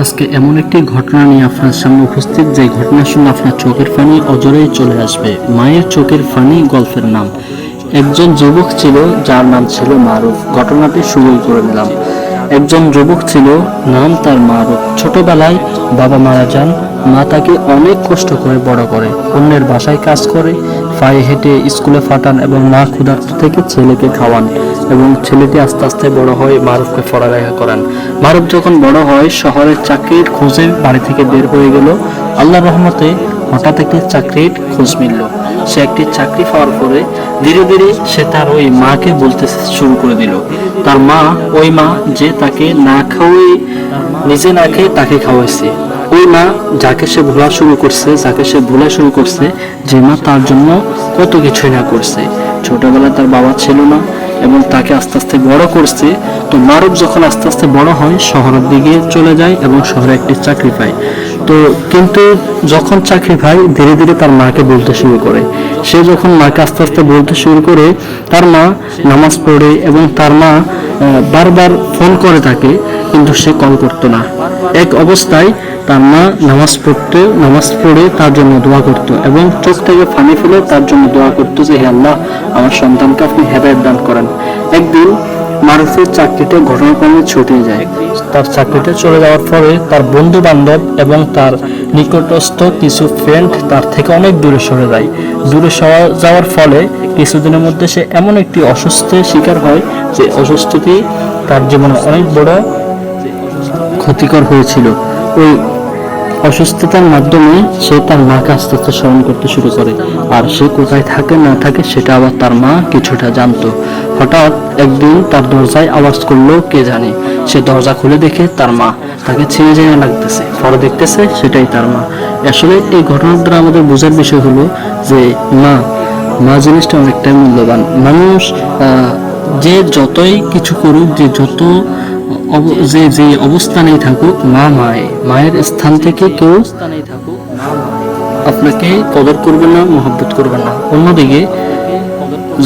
আজকে এমন একটি ঘটনা নিয়ে আপনার সামনে উপস্থিত, যে ঘটনা শুনে আপনার চোখের ফানি অজরেই চলে আসবে। মায়ের চোখের ফানি গল্পের নাম। একজন যুবক ছিল, যার নাম ছিল মারুফ। ঘটনাটি শুরুই করে দিলাম। একজন যুবক ছিল, নাম তার মারুফ। ছোটবেলায় বাবা মারা যান। মা তাকে অনেক কষ্ট করে বড় করে। অন্যের বাসায় কাজ করে পায়ে হেঁটে স্কুলে ফাটান এবং মা ক্ষুধার্ত থেকে ছেলেকে খাওয়ান এবং ছেলেটি আস্তে আস্তে বড় হয়ে মারুফকে পড়ালেখা করান। মারুফ যখন বড় হয়, শহরের চাকরির খোঁজে বাড়ি থেকে বের হয়ে গেল। আল্লাহ রহমতে হঠাৎ একটি চাকরির খোঁজ মিলল। সে একটি চাকরি পাওয়ার পরে ধীরে ধীরে সে তার ওই মাকে বলতে শুরু করে দিল। তার মা, ওই মা যে তাকে না খাওয়াই, নিজে না খেয়ে তাকে খাওয়াইছে। ওই মা যাকে সে ভোলা শুরু করছে, যাকে সে ভোলা শুরু করছে, যে মা তার জন্য কত কিছুই না করছে। ছোটবেলায় তার বাবা ছিল না এবং তাকে আস্তে আস্তে বড় করছে, তো মারুফ যখন আস্তে আস্তে বড় হয়, শহরের দিকে চলে যায় এবং শহরে একটি চাকরি পায়। তো কিন্তু যখন চাকরি পায়, ধীরে ধীরে তার মাকে বলতে শুরু করে। সে যখন মাকে আস্তে আস্তে বলতে শুরু করে, তার মা নামাজ পড়ে এবং তার মা বারবার ফোন করে তাকে কিন্তু সে কল করতো না। এক অবস্থায় তার মা নামাজ পড়তে, নামাজ পড়ে তার জন্য দোয়া করত এবং চোখ থেকে পানি ফেলে তার জন্য দোয়া করতো যে, হে আল্লাহ, আমার সন্তানকে আপনি হেদায়ত দান করেন। একদিন মারুফের চাকরিটা ঘটনাক্রমে ছুটে যায়। তার চাকরিটা চলে যাওয়ার পরে তার বন্ধু বান্ধব এবং তার নিকটস্থ কিছু ফ্রেন্ড তার থেকে অনেক দূরে সরে যায়। দূরে সরা- যাওয়ার ফলে কিছুদিনের মধ্যে সে এমন একটি অসুস্থের শিকার হয় যে, অসুস্থটি তার জীবনে অনেক বড় ক্ষতিকর হয়েছিল। ওই অসুস্থতার মাধ্যমে সে তার মাকে আস্তে আস্তে স্মরণ করতে শুরু করে। আর সে কোথায় থাকে, না থাকে, সেটা আবার তার মা কিছুটা জানতো। হঠাৎ একদিন তার দরজায় আওয়াজ করল, কে জানে? সে দরজা খুলে দেখে তার মা। তাকে ছিঁড়ে চেনে লাগতেছে। পরে দেখতেছে সেটাই তার মা। আসলে এই ঘটনার দ্বারা আমাদের বোঝার বিষয় হলো যে, মা মা জিনিসটা অনেকটাই মূল্যবান। মানুষ যে যতই কিছু করুক, যে যত যে যে অবস্থানেই থাকুক মা মায়ে। মায়ের স্থান থেকে কেউ আপনাকে কদর করবে না, মহব্বত করবে না। অন্যদিকে,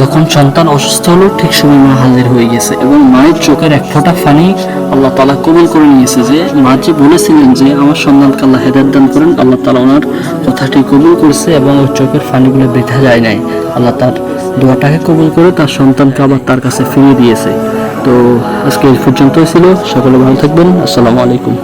যখন সন্তান অসুস্থ হলো, ঠিক সময় মা হাজির হয়ে গেছে এবং মায়ের চোখের এক ফোঁটা পানি আল্লাহ তালা কবুল করে নিয়েছে যে, মা যে বলেছিলেন যে, আমার সন্তানকে আল্লাহ হেদায়ত দান করেন, আল্লাহ তালা ওনার কথাটি কবুল করেছে এবং ওর চোখের পানিগুলো বৃথা যায় নাই। আল্লাহ তার দোয়াটাকে কবুল করে তার সন্তানকে আবার তার কাছে ফিরিয়ে দিয়েছে। তো আজকে এই পর্যন্তই ছিল। সকলে ভালো থাকবেন। আসসালামু আলাইকুম।